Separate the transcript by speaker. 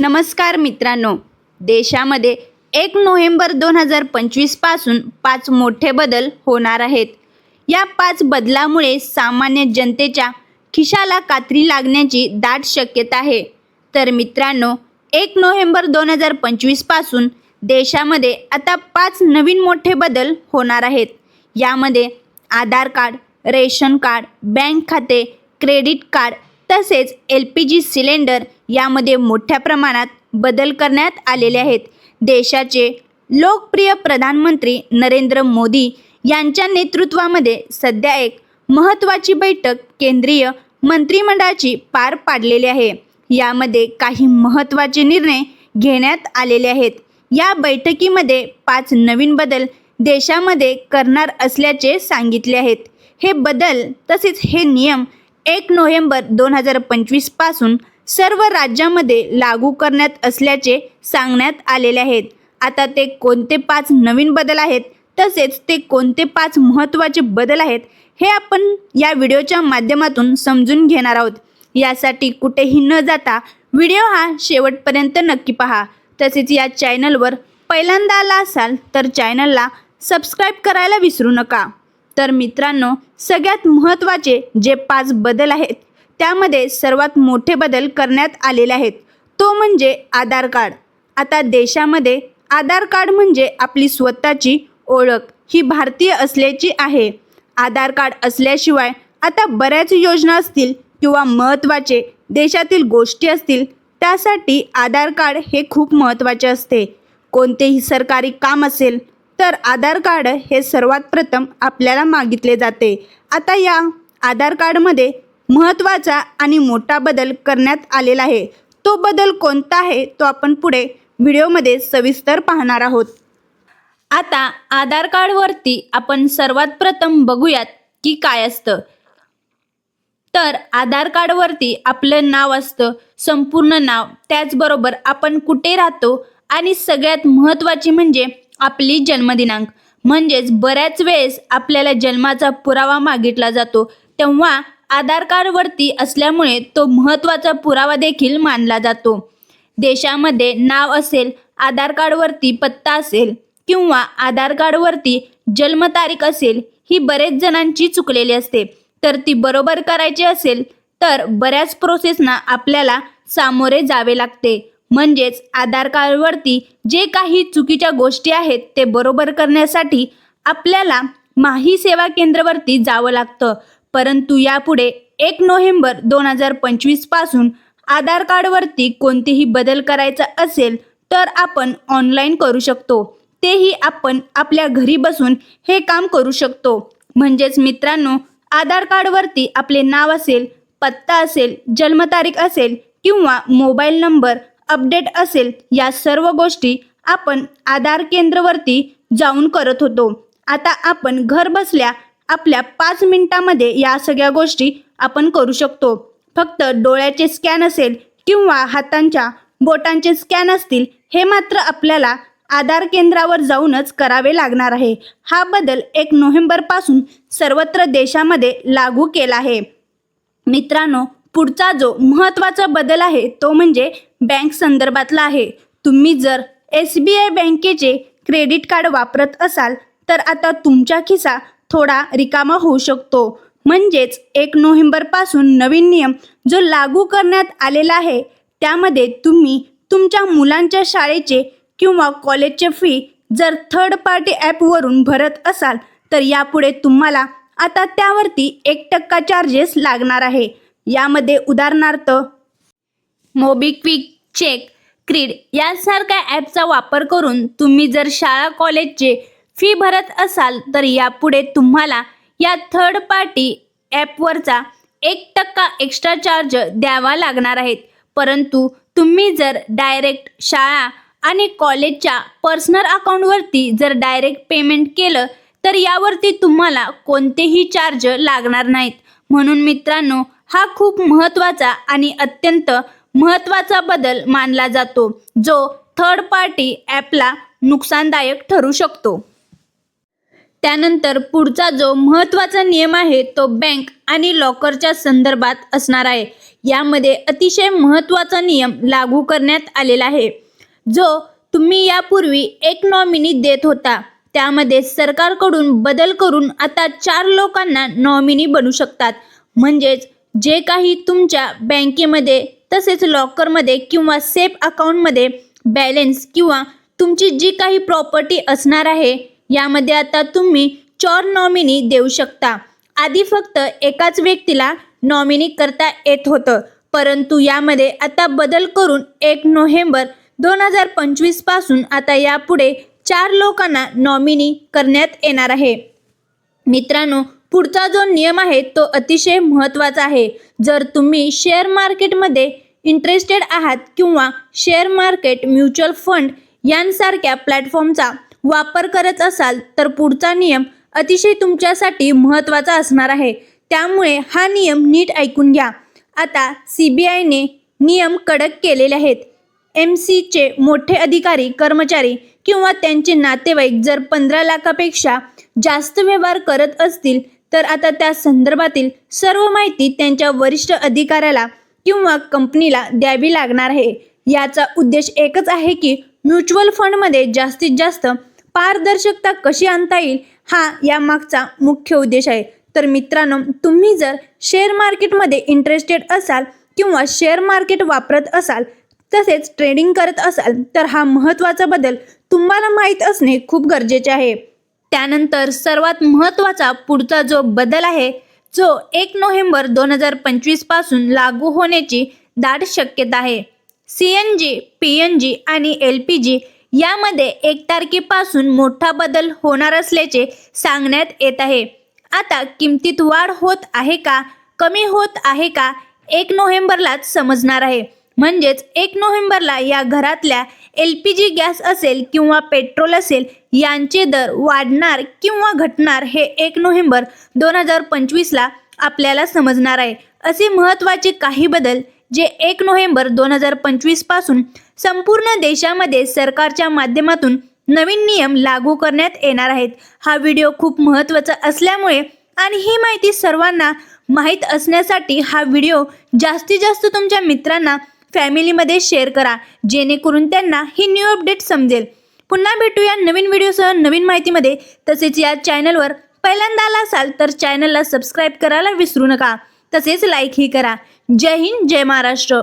Speaker 1: नमस्कार मित्रांनो. देशामध्ये एक नोव्हेंबर दोन हजार पंचवीसपासून पाच मोठे बदल होणार आहेत. या पाच बदलामुळे सामान्य जनतेच्या खिशाला कात्री लागण्याची दाट शक्यता आहे. तर मित्रांनो एक नोव्हेंबर दोन हजार पंचवीसपासून देशामध्ये आता पाच नवीन मोठे बदल होणार आहेत. यामध्ये Aadhaar card ration card bank खाते क्रेडिट कार्ड तसेच एल पी जी सिलेंडर यामध्ये मोठ्या प्रमाणात बदल करण्यात आलेले आहेत. देशाचे लोकप्रिय प्रधानमंत्री नरेंद्र मोदी यांच्या नेतृत्वामध्ये सध्या एक महत्त्वाची बैठक केंद्रीय मंत्रिमंडळाची पार पाडलेली आहे. यामध्ये काही महत्त्वाचे निर्णय घेण्यात आलेले आहेत. या बैठकीमध्ये पाच नवीन बदल देशामध्ये करणार असल्याचे सांगितले आहेत. हे बदल तसेच हे नियम एक नोव्हेंबर दोन हजार पंचवीसपासून सर्व राज्यामध्ये लागू करण्यात असल्याचे सांगण्यात आलेले आहेत. आता ते कोणते पाच नवीन बदल आहेत तसेच ते कोणते पाच महत्त्वाचे बदल आहेत हे आपण या व्हिडिओच्या माध्यमातून समजून घेणार आहोत. यासाठी कुठेही न जाता व्हिडिओ हा शेवटपर्यंत नक्की पहा. तसेच या चॅनलवर पहिल्यांदा आला असाल तर चॅनलला सबस्क्राईब करायला विसरू नका. तर मित्रांनो सगळ्यात महत्त्वाचे जे पाच बदल आहेत त्यामध्ये सर्वात मोठे बदल करण्यात आलेले आहेत. तो म्हणजे आधार कार्ड. आता देशामध्ये आधार कार्ड म्हणजे आपली स्वतःची ओळख ही भारतीय असल्याची आहे. आधार कार्ड असल्याशिवाय आता बऱ्याच योजना असतील किंवा महत्त्वाचे देशातील गोष्टी असतील त्यासाठी आधार कार्ड हे खूप महत्त्वाचे असते. कोणतेही सरकारी काम असेल तर आधार कार्ड हे सर्वात प्रथम आपल्याला मागितले जाते. आता या आधार कार्डमध्ये महत्त्वाचा आणि मोठा बदल करण्यात आलेला आहे. तो बदल कोणता आहे? तो आपण पुढे व्हिडिओमध्ये सविस्तर पाहणार आहोत. आता आधार कार्डवरती आपण सर्वात प्रथम बघूयात की काय असतं. तर आधार कार्डवरती आपलं नाव असतं. संपूर्ण नाव. त्याचबरोबर आपण कुठे राहतो आणि सगळ्यात महत्त्वाची म्हणजे आपली जन्मदिनांक. म्हणजेच बऱ्याच वेळेस आपल्याला जन्माचा पुरावा मागितला जातो. तेव्हा आधार कार्डवरती असल्यामुळे तो महत्त्वाचा पुरावा देखील मानला जातो. देशामध्ये नाव असेल आधार कार्डवरती पत्ता असेल किंवा आधार कार्डवरती जन्मतारीख असेल ही बरेच जणांची चुकलेली असते. तर ती बरोबर करायची असेल तर बऱ्याच प्रोसेसना आपल्याला सामोरे जावे लागते. म्हणजेच आधार कार्डवरती जे काही चुकीच्या गोष्टी आहेत ते बरोबर करण्यासाठी आपल्याला माही सेवा केंद्रवरती जावं लागतं. परंतु यापुढे एक नोव्हेंबर दोन हजार पंचवीसपासून आधार कार्डवरती कोणतेही बदल करायचा असेल तर आपण ऑनलाईन करू शकतो. तेही आपण आपल्या घरी बसून हे काम करू शकतो. म्हणजेच मित्रांनो आधार कार्डवरती आपले नाव असेल पत्ता असेल जन्मतारीख असेल किंवा मोबाईल नंबर अपडेट असेल या सर्व गोष्टी आपण आधार केंद्रवरती जाऊन करत होतो. आता आपण घर बसल्या आपल्या पाच मिनिटामध्ये या सगळ्या गोष्टी आपण करू शकतो. फक्त डोळ्याचे स्कॅन असेल किंवा हातांच्या बोटांचे स्कॅन असतील हे मात्र आपल्याला आधार केंद्रावर जाऊनच करावे लागणार आहे. हा बदल एक नोव्हेंबरपासून सर्वत्र देशामध्ये लागू केला आहे. मित्रांनो पुढचा जो महत्त्वाचा बदल आहे तो म्हणजे बँक संदर्भातला आहे. तुम्ही जर एस बी आय बँकेचे क्रेडिट कार्ड वापरत असाल तर आता तुमचा खिसा थोडा रिकामा होऊ शकतो. म्हणजेच एक नोव्हेंबरपासून नवीन नियम जो लागू करण्यात आलेला आहे त्यामध्ये तुम्ही तुमच्या मुलांच्या शाळेचे किंवा कॉलेजचे फी जर थर्ड पार्टी ॲपवरून भरत असाल तर यापुढे तुम्हाला आता त्यावरती एक टक्का चार्जेस लागणार आहे. यामध्ये उदाहरणार्थ मोबिक्विक चेक क्रीड यासारख्या ॲपचा वापर करून तुम्ही जर शाळा कॉलेजचे फी भरत असाल तर यापुढे तुम्हाला या थर्ड पार्टी ॲपवरचा एक टक्का एक्स्ट्रा चार्ज द्यावा लागणार आहेत परंतु तुम्ही जर डायरेक्ट शाळा आणि कॉलेजच्या पर्सनल अकाउंटवरती जर डायरेक्ट पेमेंट केलं तर यावरती तुम्हाला कोणतेही चार्ज लागणार नाहीत. म्हणून मित्रांनो हा खूप महत्त्वाचा आणि अत्यंत महत्त्वाचा बदल मानला जातो जो थर्ड पार्टी ॲपला नुकसानदायक ठरू शकतो. त्यानंतर पुढचा जो महत्त्वाचा नियम आहे तो बँक आणि लॉकरच्या संदर्भात असणार आहे. यामध्ये अतिशय महत्त्वाचा नियम लागू करण्यात आलेला आहे जो तुम्ही यापूर्वी एक नॉमिनी देत होता. त्यामध्ये सरकारकडून बदल करून आता चार लोकांना नॉमिनी बनू शकतात. म्हणजेच जे काही तुमच्या बँकेमध्ये तसेच लॉकरमध्ये किंवा सेफ अकाउंटमध्ये बॅलेन्स किंवा तुमची जी काही प्रॉपर्टी असणार आहे यामध्ये आता तुम्ही चार नॉमिनी देऊ शकता. आधी फक्त एकाच व्यक्तीला नॉमिनी करता येत होतं परंतु यामध्ये आता बदल करून एक नोव्हेंबर दोन हजार पंचवीसपासून आता यापुढे चार लोकांना नॉमिनी करण्यात येणार आहे. मित्रांनो पुढचा जो नियम आहे तो अतिशय महत्त्वाचा आहे. जर तुम्ही शेअर मार्केटमध्ये इंटरेस्टेड आहात किंवा शेअर मार्केट म्युच्युअल फंड यांसारख्या प्लॅटफॉर्मचा वापर करत असाल तर पुढचा नियम अतिशय तुमच्यासाठी महत्त्वाचा असणार आहे. त्यामुळे हा नियम नीट ऐकून घ्या. आता सी बी आयने नियम कडक केलेले आहेत. एम सीचे मोठे अधिकारी कर्मचारी किंवा त्यांचे नातेवाईक जर पंधरा लाखापेक्षा जास्त व्यवहार करत असतील तर आता त्या संदर्भातील सर्व माहिती त्यांच्या वरिष्ठ अधिकाऱ्याला किंवा कंपनीला द्यावी लागणार आहे. याचा उद्देश एकच आहे की म्युच्युअल फंडमध्ये जास्तीत जास्त पारदर्शकता कशी आणता येईल हा यामागचा मुख्य उद्देश आहे. तर मित्रांनो तुम्ही जर शेअर मार्केटमध्ये इंटरेस्टेड असाल किंवा शेअर मार्केट वापरत असाल तसेच ट्रेडिंग करत असाल तर हा महत्त्वाचा बदल तुम्हाला माहीत असणे खूप गरजेचे आहे. त्यानंतर सर्वात महत्त्वाचा पुढचा जो बदल आहे जो एक नोव्हेंबर दोन हजार पंचवीसपासून लागू होण्याची दाट शक्यता आहे. C N G P N G आणि एल पी जी यामध्ये एक तारखेपासून मोठा बदल होणार असल्याचे सांगण्यात येत आहे. आता किमतीत वाढ होत आहे का कमी होत आहे का एक नोव्हेंबरलाच समजणार आहे. म्हणजेच एक नोव्हेंबरला या घरातल्या एल पी जी गॅस असेल किंवा पेट्रोल असेल यांचे दर वाढणार किंवा घटणार हे एक नोव्हेंबर दोन हजार पंचवीसला आपल्याला समजणार आहे. असे महत्त्वाचे काही बदल जे एक नोव्हेंबर दोन हजार पंचवीसपासून संपूर्ण देशामध्ये सरकारच्या माध्यमातून नवीन नियम लागू करण्यात येणार आहेत. हा व्हिडिओ खूप महत्त्वाचा असल्यामुळे आणि ही माहिती सर्वांना माहीत असण्यासाठी हा व्हिडिओ जास्तीत जास्त तुमच्या मित्रांना फॅमिलीमध्ये शेअर करा जेणेकरून त्यांना ही न्यू अपडेट समजेल. पुन्हा भेटूया नवीन व्हिडिओसह नवीन माहितीमध्ये. तसेच या चॅनलवर पहिल्यांदा आला असाल तर चॅनलला सबस्क्राईब करायला विसरू नका. तसेच लाईकही करा. जय हिंद जय महाराष्ट्र.